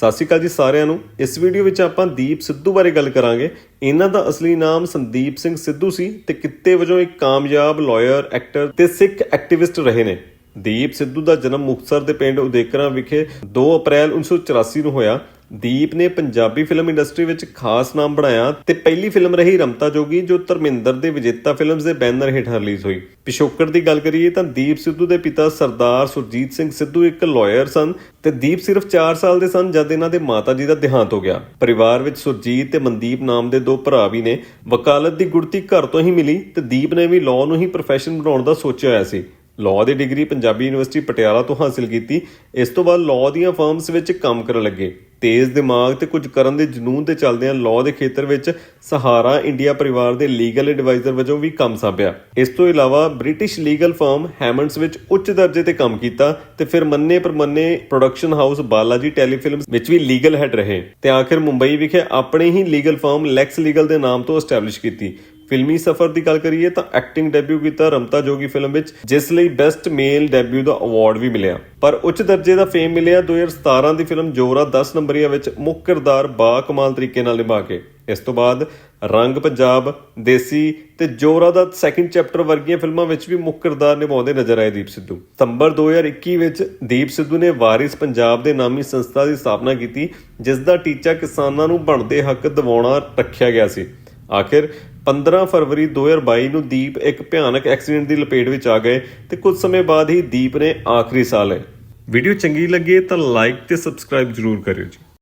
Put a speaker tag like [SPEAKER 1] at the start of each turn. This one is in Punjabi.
[SPEAKER 1] ਸਤਿ ਸ਼੍ਰੀ ਅਕਾਲ ਜੀ ਸਾਰਿਆਂ ਨੂੰ। ਇਸ ਵੀਡੀਓ ਵਿੱਚ ਆਪਾਂ ਦੀਪ ਸਿੱਧੂ ਬਾਰੇ ਗੱਲ ਕਰਾਂਗੇ। ਇਹਨਾਂ ਦਾ ਅਸਲੀ ਨਾਮ ਸੰਦੀਪ ਸਿੰਘ ਸਿੱਧੂ ਸੀ ਤੇ ਕਿੱਤੇ ਵਜੋਂ ਇੱਕ ਕਾਮਯਾਬ ਲਾਇਰ ਐਕਟਰ ਤੇ ਸਿੱਖ ਐਕਟਿਵਿਸਟ ਰਹੇ ਨੇ। ਦੀਪ ਸਿੱਧੂ ਦਾ ਜਨਮ ਮੁਕਤਸਰ ਦੇ ਪਿੰਡ ਉਦੇਕਰਾਂ ਵਿਖੇ 2 ਅਪ੍ਰੈਲ 1984 ਨੂੰ ਹੋਇਆ। ਦੀਪ ਨੇ ਪੰਜਾਬੀ ਫਿਲਮ ਇੰਡਸਟਰੀ ਵਿੱਚ ਖਾਸ ਨਾਮ ਬਣਾਇਆ ਤੇ ਪਹਿਲੀ ਫਿਲਮ ਰਹੀ ਰਮਤਾ ਜੋਗੀ, ਜੋ ਧਰਮਿੰਦਰ ਦੇ ਵਿਜੇਤਾ ਫਿਲਮਸ ਦੇ ਬੈਨਰ ਹੇਠ ਰਿਲੀਜ਼ ਹੋਈ। ਪਿਛੋਕੜ ਦੀ ਗੱਲ ਕਰੀਏ ਤਾਂ ਦੀਪ ਸਿੱਧੂ ਦੇ ਪਿਤਾ ਸਰਦਾਰ ਸੁਰਜੀਤ ਸਿੰਘ ਸਿੱਧੂ ਇੱਕ ਲਾਇਰ ਸਨ ਤੇ ਦੀਪ ਸਿਰਫ 4 ਸਾਲ ਦੇ ਸਨ ਜਦ ਇਹਨਾਂ ਦੇ ਮਾਤਾ ਜੀ ਦਾ ਦੇਹਾਂਤ ਹੋ ਗਿਆ। ਪਰਿਵਾਰ ਵਿੱਚ ਸੁਰਜੀਤ ਤੇ ਮਨਦੀਪ ਨਾਮ ਦੇ ਦੋ ਭਰਾ ਵੀ ਨੇ। ਵਕਾਲਤ ਦੀ ਗੁੜਤੀ ਘਰ ਤੋਂ ਹੀ ਮਿਲੀ ਤੇ ਦੀਪ ਨੇ ਵੀ ਲਾਅ ਨੂੰ ਹੀ ਪ੍ਰੋਫੈਸ਼ਨ ਬਣਾਉਣ ਦਾ ਸੋਚਿਆ ਹੋਇਆ ਸੀ। ਲਾਅ ਦੀ ਡਿਗਰੀ ਪੰਜਾਬੀ ਯੂਨੀਵਰਸਿਟੀ ਪਟਿਆਲਾ ਤੋਂ ਹਾਸਲ ਕੀਤੀ। ਇਸ ਤੋਂ ਬਾਅਦ ਲਾਅ ਦੀਆਂ ਫਰਮਸ ਵਿੱਚ ਕੰਮ ਕਰਨ ਲੱਗੇ। ਤੇਜ਼ ਦਿਮਾਗ ਤੇ ਕੁਝ ਕਰਨ ਦੇ ਜਨੂਨ ਦੇ ਚੱਲਦਿਆਂ ਲਾਅ ਦੇ ਖੇਤਰ ਵਿੱਚ, ਸਹਾਰਾ ਇੰਡੀਆ ਪਰਿਵਾਰ ਦੇ ਲੀਗਲ ਐਡਵਾਈਜ਼ਰ ਵਜੋਂ ਵੀ ਕੰਮ ਸੰਭਿਆ। ਇਸ ਤੋਂ ਇਲਾਵਾ ਬ੍ਰਿਟਿਸ਼ ਲੀਗਲ ਫਰਮ ਹੈਮੰਡਸ ਵਿੱਚ ਉੱਚ ਦਰਜੇ ਤੇ ਕੰਮ ਕੀਤਾ ਤੇ ਫਿਰ ਮੰਨੇ ਪ੍ਰਮੰਨੇ ਪ੍ਰੋਡਕਸ਼ਨ ਹਾਊਸ ਬਾਲਾਜੀ ਟੈਲੀਫਿਲਮਸ ਵਿੱਚ ਵੀ ਲੀਗਲ ਹੈਡ ਰਹੇ। ਤੇ ਆਖਿਰ ਮੁੰਬਈ ਵਿਖੇ ਆਪਣੇ ਹੀ ਲੀਗਲ ਫਰਮ ਲੈਕਸ ਲੀਗਲ ਦੇ ਨਾਮ ਤੋਂ ਐਸਟੈਬਲਿਸ਼ ਕੀਤੀ। ਫਿਲਮੀ ਸਫ਼ਰ ਦੀ ਗੱਲ ਕਰੀਏ ਤਾਂ ਐਕਟਿੰਗ ਡੈਬਿਊ ਕੀਤਾ ਰਮਤਾ ਜੋਗੀ ਫਿਲਮ ਵਿੱਚ, ਜਿਸ ਲਈ ਬੈਸਟ ਮੇਲ ਡੈਬਿਊ ਦਾ ਅਵਾਰਡ ਵੀ ਮਿਲਿਆ। ਪਰ ਉੱਚ ਦਰਜੇ ਦਾ ਫੇਮ ਮਿਲਿਆ 2017 ਦੀ ਫਿਲਮ ਜੋਰਾ 10 ਨੰਬਰੀਆਂ ਵਿੱਚ ਮੁੱਖ ਕਿਰਦਾਰ ਬਾ ਕਮਾਲ ਤਰੀਕੇ ਨਾਲ ਨਿਭਾ ਕੇ। ਇਸ ਤੋਂ ਬਾਅਦ ਰੰਗ ਪੰਜਾਬ, ਦੇਸੀ ਤੇ ਜੋਰਾ ਦਾ ਸੈਕਿੰਡ ਚੈਪਟਰ ਵਰਗੀਆਂ ਫਿਲਮਾਂ ਵਿੱਚ ਵੀ ਮੁੱਖ ਕਿਰਦਾਰ ਨਿਭਾਉਂਦੇ ਨਜ਼ਰ ਆਏ ਦੀਪ ਸਿੱਧੂ। ਸਤੰਬਰ 2021 ਵਿੱਚ ਦੀਪ ਸਿੱਧੂ ਨੇ ਵਾਰਿਸ ਪੰਜਾਬ ਦੇ ਨਾਮੀ ਸੰਸਥਾ ਦੀ ਸਥਾਪਨਾ ਕੀਤੀ ਜਿਸ ਦਾ ਟੀਚਾ ਕਿਸਾਨਾਂ ਨੂੰ ਬਣਦੇ ਹੱਕ ਦਿਵਾਉਣਾ ਰੱਖਿਆ ਗਿਆ ਸੀ। ਆਖਿਰ 15 ਫਰਵਰੀ 2022 ਨੂੰ ਦੀਪ ਇੱਕ ਭਿਆਨਕ ਐਕਸੀਡੈਂਟ ਦੀ ਲਪੇਟ ਵਿੱਚ ਆ ਗਏ ਤੇ ਕੁਝ ਸਮੇਂ ਬਾਅਦ ਹੀ ਦੀਪ ਨੇ ਆਖਰੀ ਸਾਹ ਲਏ। ਵੀਡੀਓ ਚੰਗੀ ਲੱਗੇ ਤਾਂ ਲਾਈਕ ਤੇ ਸਬਸਕ੍ਰਾਈਬ ਜ਼ਰੂਰ ਕਰਿਓ ਜੀ।